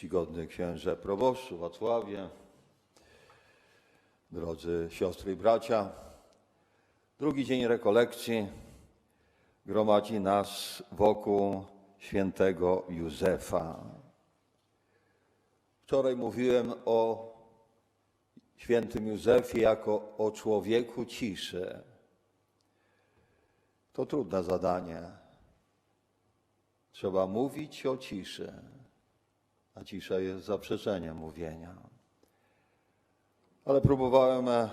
czcigodny księże proboszczu Wacławie, drodzy siostry i bracia. Drugi dzień rekolekcji gromadzi nas wokół świętego Józefa. Wczoraj mówiłem o świętym Józefie jako o człowieku ciszy. To trudne zadanie. Trzeba mówić o ciszy, a cisza jest zaprzeczeniem mówienia. Ale próbowałem e,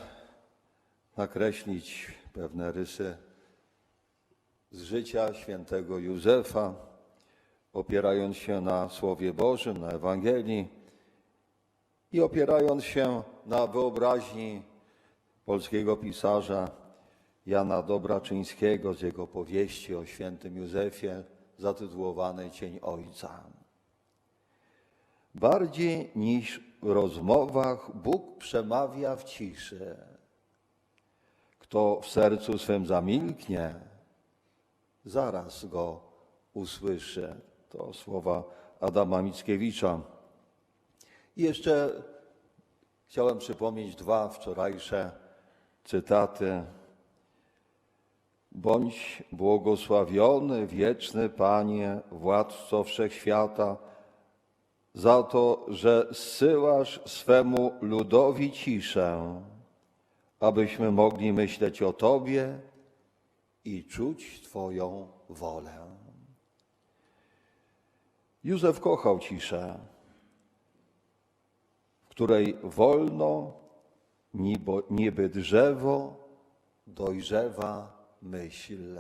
nakreślić pewne rysy z życia świętego Józefa, opierając się na Słowie Bożym, na Ewangelii i opierając się na wyobraźni polskiego pisarza Jana Dobraczyńskiego z jego powieści o świętym Józefie zatytułowanej Cień Ojca. Bardziej niż w rozmowach Bóg przemawia w ciszy. Kto w sercu swym zamilknie, zaraz go usłyszy. To słowa Adama Mickiewicza. I jeszcze chciałem przypomnieć dwa wczorajsze cytaty. Bądź błogosławiony, wieczny Panie, władco wszechświata, za to, że zsyłasz swemu ludowi ciszę, abyśmy mogli myśleć o Tobie i czuć Twoją wolę. Józef kochał ciszę, w której wolno, nibo, niby drzewo, dojrzewa myśl.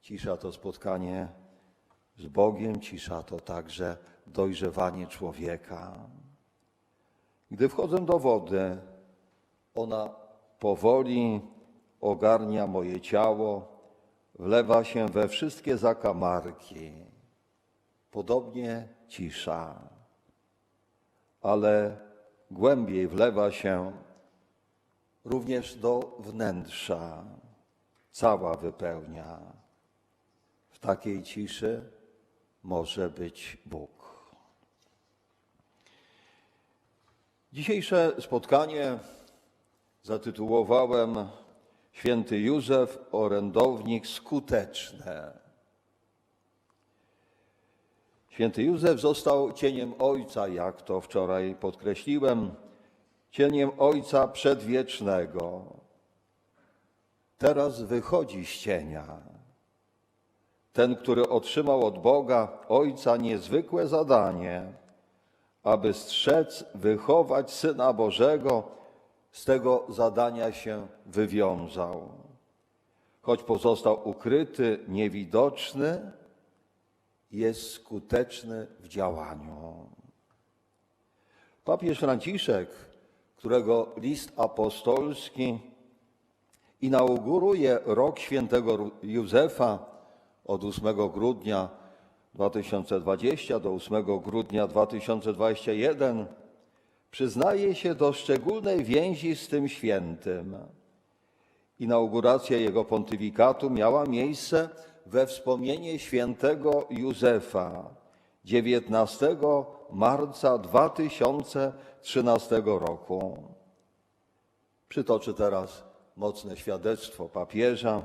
Cisza to spotkanie z Bogiem, cisza to także dojrzewanie człowieka. Gdy wchodzę do wody, ona powoli ogarnia moje ciało, wlewa się we wszystkie zakamarki. Podobnie cisza, ale głębiej wlewa się również do wnętrza, cała wypełnia. W takiej ciszy może być Bóg. Dzisiejsze spotkanie zatytułowałem Święty Józef, orędownik skuteczny. Święty Józef został cieniem Ojca, jak to wczoraj podkreśliłem, cieniem Ojca Przedwiecznego. Teraz wychodzi z cienia. Ten, który otrzymał od Boga Ojca niezwykłe zadanie, aby strzec, wychować Syna Bożego, z tego zadania się wywiązał. Choć pozostał ukryty, niewidoczny, jest skuteczny w działaniu. Papież Franciszek, którego list apostolski inauguruje rok świętego Józefa od 8 grudnia 2020 do 8 grudnia 2021, przyznaje się do szczególnej więzi z tym świętym. Inauguracja jego pontyfikatu miała miejsce we wspomnienie świętego Józefa 19 marca 2013 roku. Przytoczę teraz mocne świadectwo papieża,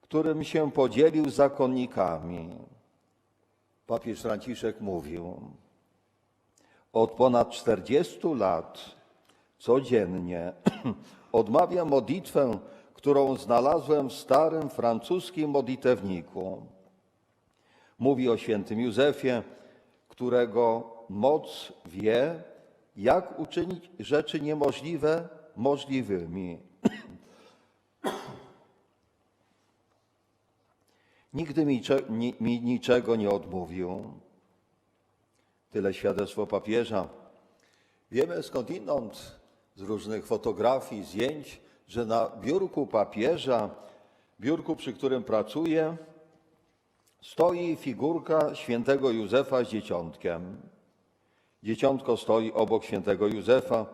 którym się podzielił z zakonnikami. Papież Franciszek mówił: Od ponad 40 lat codziennie odmawiam modlitwę, którą znalazłem w starym francuskim modlitewniku. Mówi o świętym Józefie, którego moc wie, jak uczynić rzeczy niemożliwe możliwymi. Nigdy mi, mi niczego nie odmówił. Tyle świadectwo papieża. Wiemy skądinąd z różnych fotografii, zdjęć, że na biurku papieża, biurku, przy którym pracuje, stoi figurka świętego Józefa z dzieciątkiem. Dzieciątko stoi obok świętego Józefa.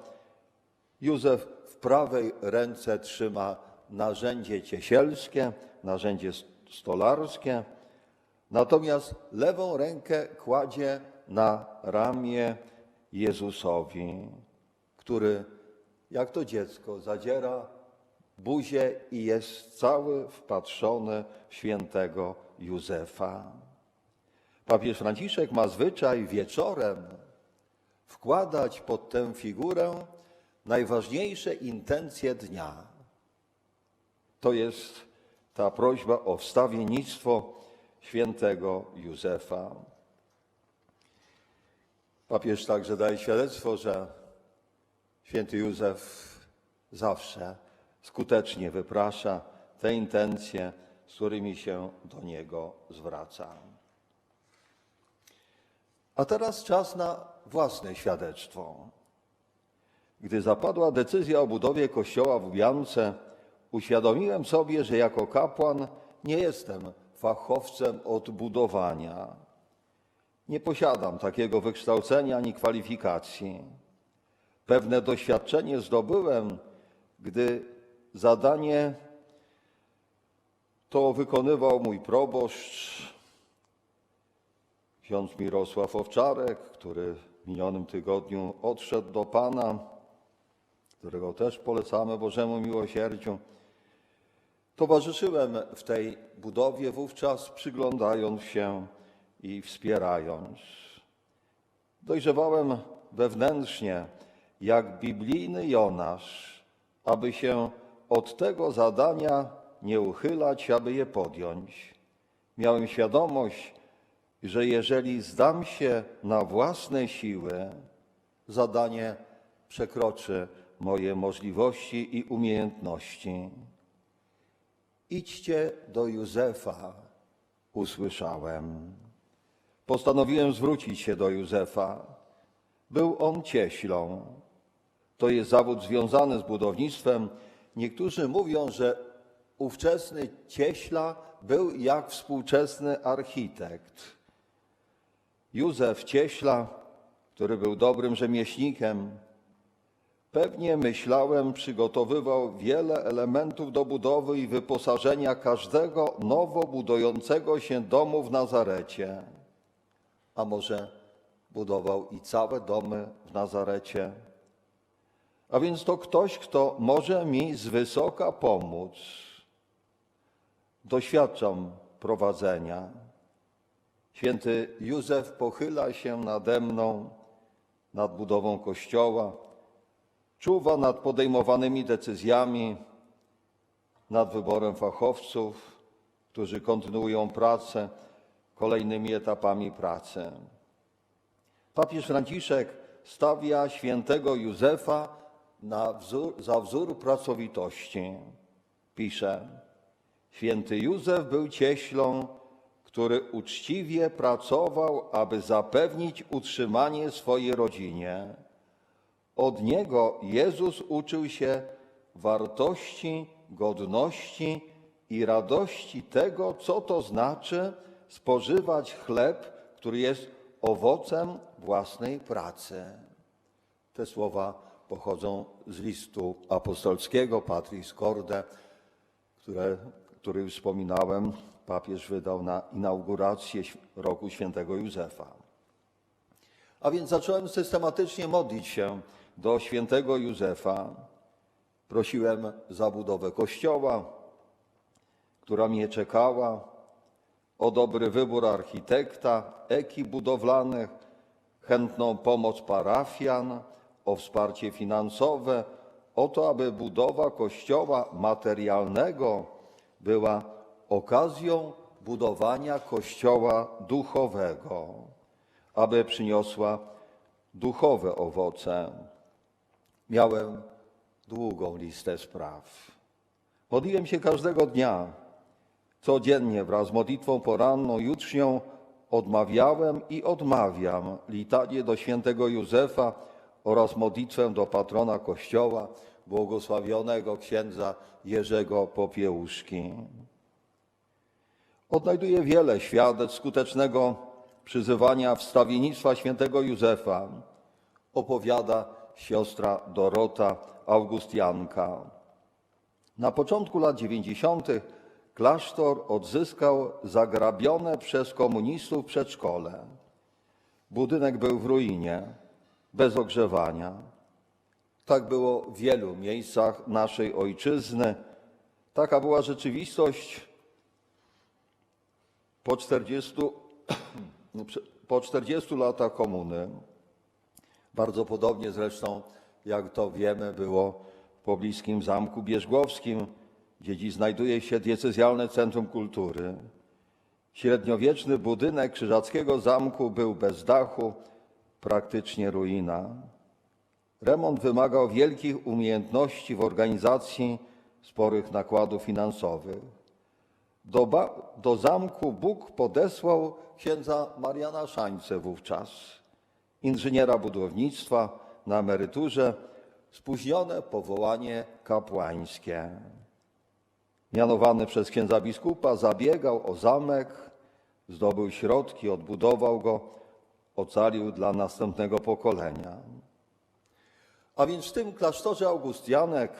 Józef w prawej ręce trzyma narzędzie ciesielskie, narzędzie stolarskie, natomiast lewą rękę kładzie na ramię Jezusowi, który jak to dziecko zadziera buzię i jest cały wpatrzony w świętego Józefa. Papież Franciszek ma zwyczaj wieczorem wkładać pod tę figurę najważniejsze intencje dnia. To jest ta prośba o wstawiennictwo świętego Józefa. Papież także daje świadectwo, że święty Józef zawsze skutecznie wyprasza te intencje, z którymi się do niego zwraca. A teraz czas na własne świadectwo. Gdy zapadła decyzja o budowie kościoła w Ubiance, uświadomiłem sobie, że jako kapłan nie jestem fachowcem od budowania. Nie posiadam takiego wykształcenia ani kwalifikacji. Pewne doświadczenie zdobyłem, gdy zadanie to wykonywał mój proboszcz, ksiądz Mirosław Owczarek, który w minionym tygodniu odszedł do Pana, którego też polecamy Bożemu miłosierdziu. Towarzyszyłem w tej budowie wówczas, przyglądając się i wspierając. Dojrzewałem wewnętrznie, jak biblijny Jonasz, aby się od tego zadania nie uchylać, aby je podjąć. Miałem świadomość, że jeżeli zdam się na własne siły, zadanie przekroczy moje możliwości i umiejętności. Idźcie do Józefa, usłyszałem. Postanowiłem zwrócić się do Józefa. Był on cieślą. To jest zawód związany z budownictwem. Niektórzy mówią, że ówczesny cieśla był jak współczesny architekt. Józef Cieśla, który był dobrym rzemieślnikiem, pewnie myślałem, przygotowywał wiele elementów do budowy i wyposażenia każdego nowo budującego się domu w Nazarecie. A może budował i całe domy w Nazarecie? A więc to ktoś, kto może mi z wysoka pomóc. Doświadczam prowadzenia. Święty Józef pochyla się nade mną, nad budową kościoła, czuwa nad podejmowanymi decyzjami, nad wyborem fachowców, którzy kontynuują pracę kolejnymi etapami pracy. Papież Franciszek stawia świętego Józefa wzór, za wzór pracowitości. Pisze: Święty Józef był cieślą, który uczciwie pracował, aby zapewnić utrzymanie swojej rodzinie. Od niego Jezus uczył się wartości, godności i radości tego, co to znaczy spożywać chleb, który jest owocem własnej pracy. Te słowa pochodzą z listu apostolskiego Patris Corde, które, który już wspominałem, papież wydał na inaugurację roku świętego Józefa. A więc zacząłem systematycznie modlić się do świętego Józefa. Prosiłem za budowę kościoła, która mnie czekała, o dobry wybór architekta, ekip budowlanych, chętną pomoc parafian, o wsparcie finansowe, o to, aby budowa kościoła materialnego była okazją budowania kościoła duchowego, aby przyniosła duchowe owoce. Miałem długą listę spraw. Modliłem się każdego dnia. Codziennie wraz z modlitwą poranną, jutrznią odmawiałem i odmawiam litanie do świętego Józefa oraz modlitwę do patrona Kościoła, błogosławionego księdza Jerzego Popiełuszki. Odnajduję wiele świadectw skutecznego przyzywania wstawiennictwa świętego Józefa, opowiada siostra Dorota Augustianka. Na początku lat 90. klasztor odzyskał zagrabione przez komunistów przedszkole. Budynek był w ruinie, bez ogrzewania. Tak było w wielu miejscach naszej ojczyzny. Taka była rzeczywistość po 40, po 40 latach komuny. Bardzo podobnie zresztą, jak to wiemy, było w pobliskim Zamku Bierzgłowskim, gdzie dziś znajduje się diecezjalne Centrum Kultury. Średniowieczny budynek krzyżackiego zamku był bez dachu, praktycznie ruina. Remont wymagał wielkich umiejętności w organizacji sporych nakładów finansowych. Do, do zamku Bóg podesłał księdza Mariana Szańce wówczas, inżyniera budownictwa na emeryturze, spóźnione powołanie kapłańskie. Mianowany przez księdza biskupa, zabiegał o zamek, zdobył środki, odbudował go, ocalił dla następnego pokolenia. A więc w tym klasztorze Augustianek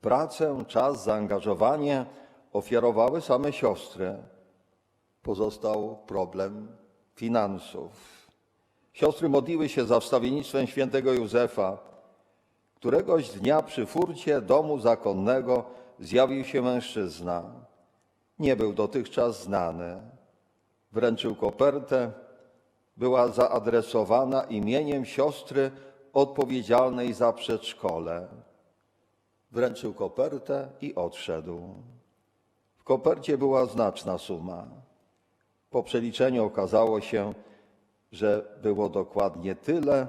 pracę, czas, zaangażowanie ofiarowały same siostry. Pozostał problem finansów. Siostry modliły się za wstawiennictwem świętego Józefa. Któregoś dnia przy furcie domu zakonnego zjawił się mężczyzna. Nie był dotychczas znany. Wręczył kopertę, była zaadresowana imieniem siostry odpowiedzialnej za przedszkole. Wręczył kopertę i odszedł. W kopercie była znaczna suma. Po przeliczeniu okazało się, że było dokładnie tyle,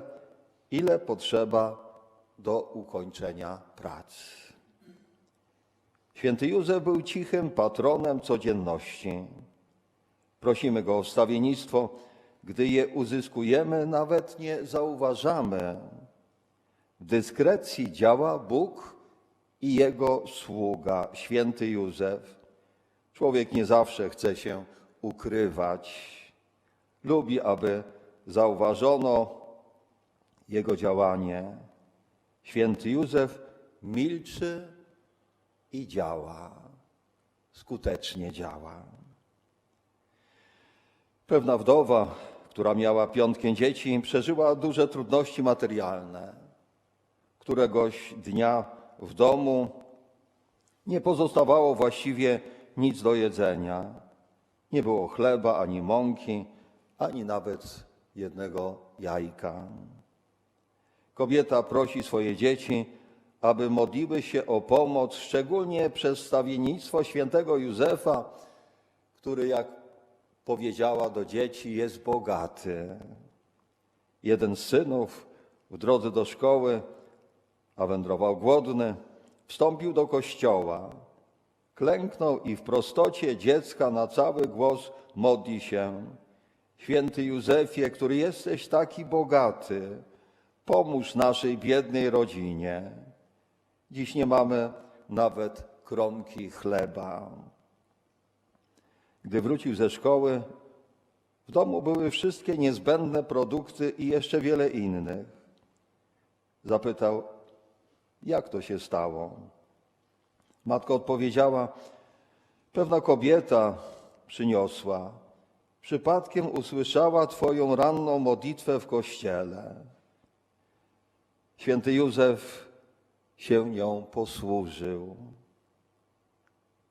ile potrzeba do ukończenia prac. Święty Józef był cichym patronem codzienności. Prosimy go o wstawiennictwo. Gdy je uzyskujemy, nawet nie zauważamy. W dyskrecji działa Bóg i jego sługa, święty Józef. Człowiek nie zawsze chce się ukrywać. Lubi, aby zauważono jego działanie. Święty Józef milczy i działa, skutecznie działa. Pewna wdowa, która miała piątkę dzieci, przeżyła duże trudności materialne. Któregoś dnia w domu nie pozostawało właściwie nic do jedzenia. Nie było chleba ani mąki, ani nawet jednego jajka. Kobieta prosi swoje dzieci, aby modliły się o pomoc, szczególnie przez stawiennictwo świętego Józefa, który, jak powiedziała do dzieci, jest bogaty. Jeden z synów w drodze do szkoły, a wędrował głodny, wstąpił do kościoła. Klęknął i w prostocie dziecka na cały głos modli się. Święty Józefie, który jesteś taki bogaty, pomóż naszej biednej rodzinie. Dziś nie mamy nawet kromki chleba. Gdy wrócił ze szkoły, w domu były wszystkie niezbędne produkty i jeszcze wiele innych. Zapytał, jak to się stało? Matka odpowiedziała, pewna kobieta przyniosła. Przypadkiem usłyszała Twoją ranną modlitwę w kościele. Święty Józef się nią posłużył.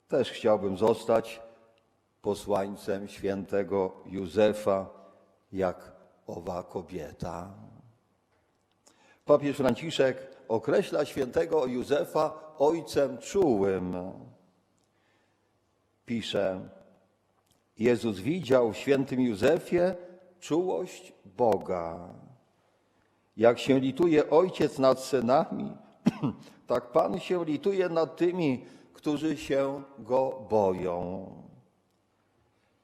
Też chciałbym zostać posłańcem świętego Józefa, jak owa kobieta. Papież Franciszek określa świętego Józefa ojcem czułym. Pisze, Jezus widział w świętym Józefie czułość Boga. Jak się lituje ojciec nad synami, tak Pan się lituje nad tymi, którzy się go boją.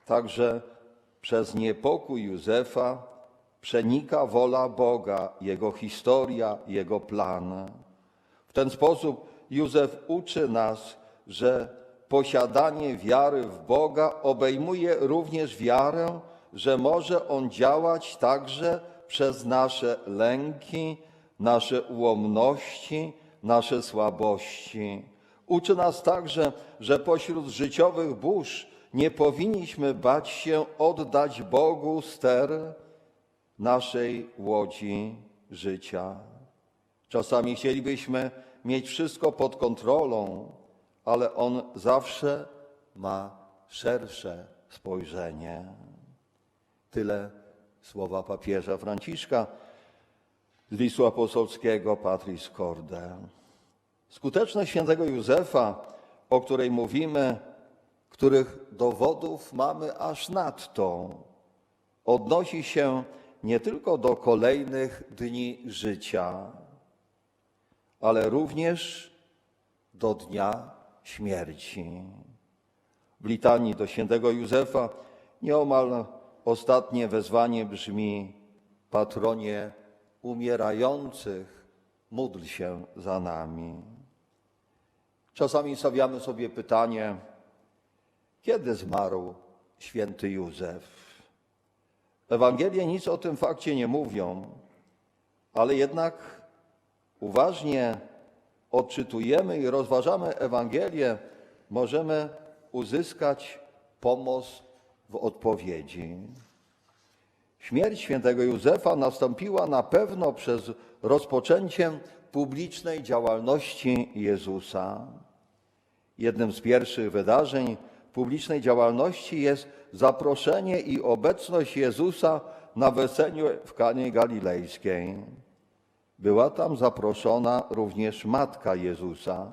Także przez niepokój Józefa przenika wola Boga, jego historia, jego plan. W ten sposób Józef uczy nas, że posiadanie wiary w Boga obejmuje również wiarę, że może On działać także przez nasze lęki, nasze ułomności, nasze słabości. Uczy nas także, że pośród życiowych burz nie powinniśmy bać się oddać Bogu ster naszej łodzi życia. Czasami chcielibyśmy mieć wszystko pod kontrolą, ale On zawsze ma szersze spojrzenie. Tyle słowa papieża Franciszka z listu apostolskiego Patris Corde. Skuteczność świętego Józefa, o której mówimy, których dowodów mamy aż nadto, odnosi się nie tylko do kolejnych dni życia, ale również do dnia śmierci. W litanii do świętego Józefa nieomal ostatnie wezwanie brzmi: Patronie umierających, módl się za nami. Czasami stawiamy sobie pytanie, kiedy zmarł święty Józef? Ewangelie nic o tym fakcie nie mówią, ale jednak uważnie odczytujemy i rozważamy Ewangelię, możemy uzyskać pomoc w odpowiedzi. Śmierć świętego Józefa nastąpiła na pewno przez rozpoczęciem publicznej działalności Jezusa. Jednym z pierwszych wydarzeń publicznej działalności jest zaproszenie i obecność Jezusa na weselu w Kanie Galilejskiej. Była tam zaproszona również matka Jezusa.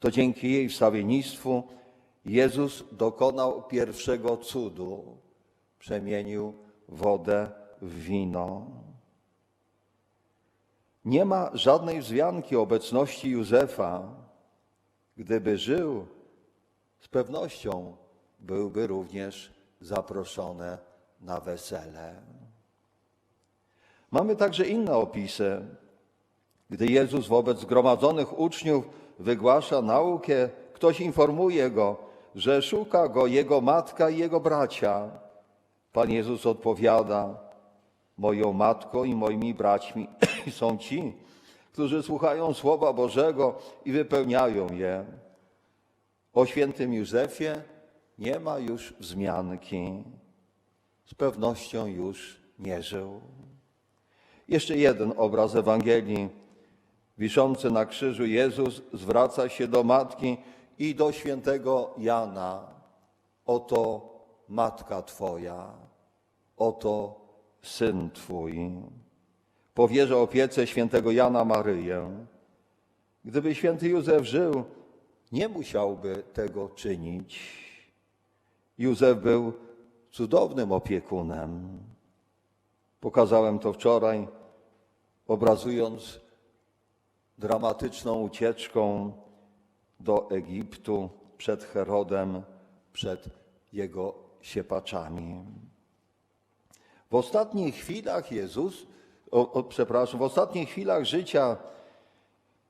To dzięki jej wstawiennictwu Jezus dokonał pierwszego cudu. Przemienił wodę w wino. Nie ma żadnej wzmianki obecności Józefa. Gdyby żył, z pewnością byłby również zaproszony na wesele. Mamy także inne opisy. Gdy Jezus wobec zgromadzonych uczniów wygłasza naukę, ktoś informuje go, że szuka go jego matka i jego bracia. Pan Jezus odpowiada: Moją matką i moimi braćmi są ci, którzy słuchają Słowa Bożego i wypełniają je. O świętym Józefie nie ma już wzmianki. Z pewnością już nie żył. Jeszcze jeden obraz Ewangelii. Wiszący na krzyżu Jezus zwraca się do matki i do świętego Jana. Oto matka Twoja, oto syn Twój. Powierza opiece świętego Jana Maryję. Gdyby święty Józef żył, nie musiałby tego czynić. Józef był cudownym opiekunem. Pokazałem to wczoraj, obrazując dramatyczną ucieczką do Egiptu przed Herodem, przed jego siepaczami. W ostatnich chwilach Jezus, o, o, przepraszam, w ostatnich chwilach życia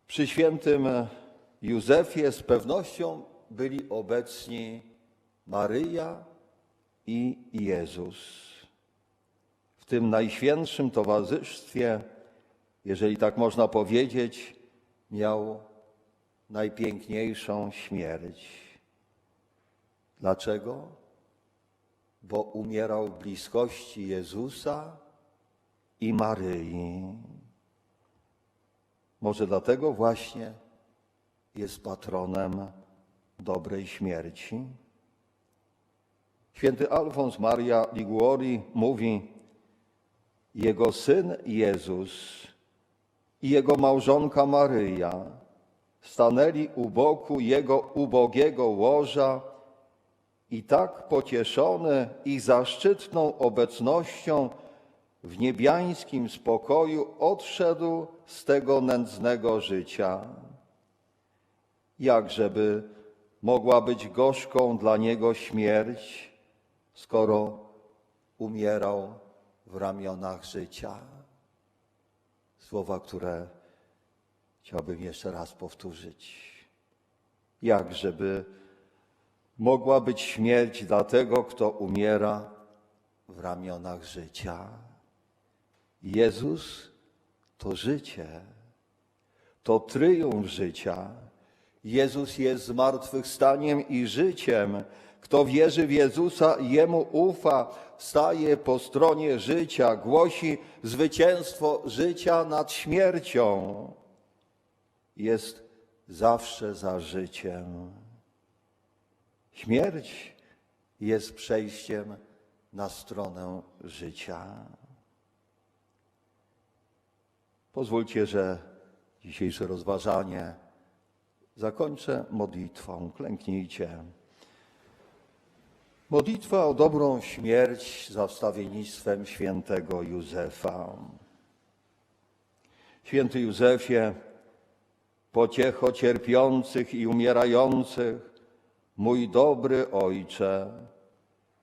przy świętym Józefie z pewnością byli obecni Maryja i Jezus. W tym najświętszym towarzystwie, jeżeli tak można powiedzieć, miał najpiękniejszą śmierć. Dlaczego? Bo umierał w bliskości Jezusa i Maryi. Może dlatego właśnie jest patronem dobrej śmierci. Święty Alfons Maria Liguori mówi: Jego syn Jezus i jego małżonka Maryja stanęli u boku jego ubogiego łoża i tak pocieszony ich zaszczytną obecnością w niebiańskim spokoju odszedł z tego nędznego życia. Jakżeby mogła być gorzką dla niego śmierć, skoro umierał w ramionach życia? Słowa, które chciałbym jeszcze raz powtórzyć. Jakżeby mogła być śmierć dla tego, kto umiera w ramionach życia? Jezus to życie, to tryumf życia. Jezus jest zmartwychwstaniem i życiem. Kto wierzy w Jezusa, Jemu ufa, staje po stronie życia, głosi zwycięstwo życia nad śmiercią. Jest zawsze za życiem. Śmierć jest przejściem na stronę życia. Pozwólcie, że dzisiejsze rozważanie zakończę modlitwą. Klęknijcie. Modlitwa o dobrą śmierć za wstawiennictwem świętego Józefa. Święty Józefie, pociecho cierpiących i umierających, mój dobry ojcze,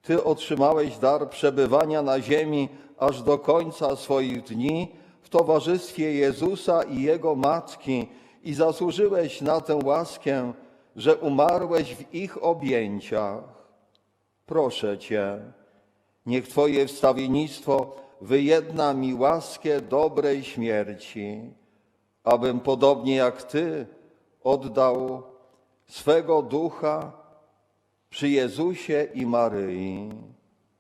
Ty otrzymałeś dar przebywania na ziemi aż do końca swoich dni w towarzystwie Jezusa i Jego Matki i zasłużyłeś na tę łaskę, że umarłeś w ich objęciach. Proszę Cię, niech Twoje wstawiennictwo wyjedna mi łaskę dobrej śmierci, abym podobnie jak Ty oddał swego ducha przy Jezusie i Maryi.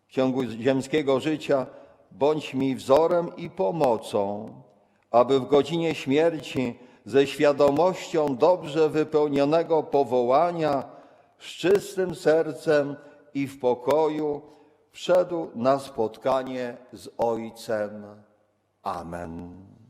W ciągu ziemskiego życia bądź mi wzorem i pomocą, aby w godzinie śmierci ze świadomością dobrze wypełnionego powołania, z czystym sercem i w pokoju wszedł na spotkanie z Ojcem. Amen.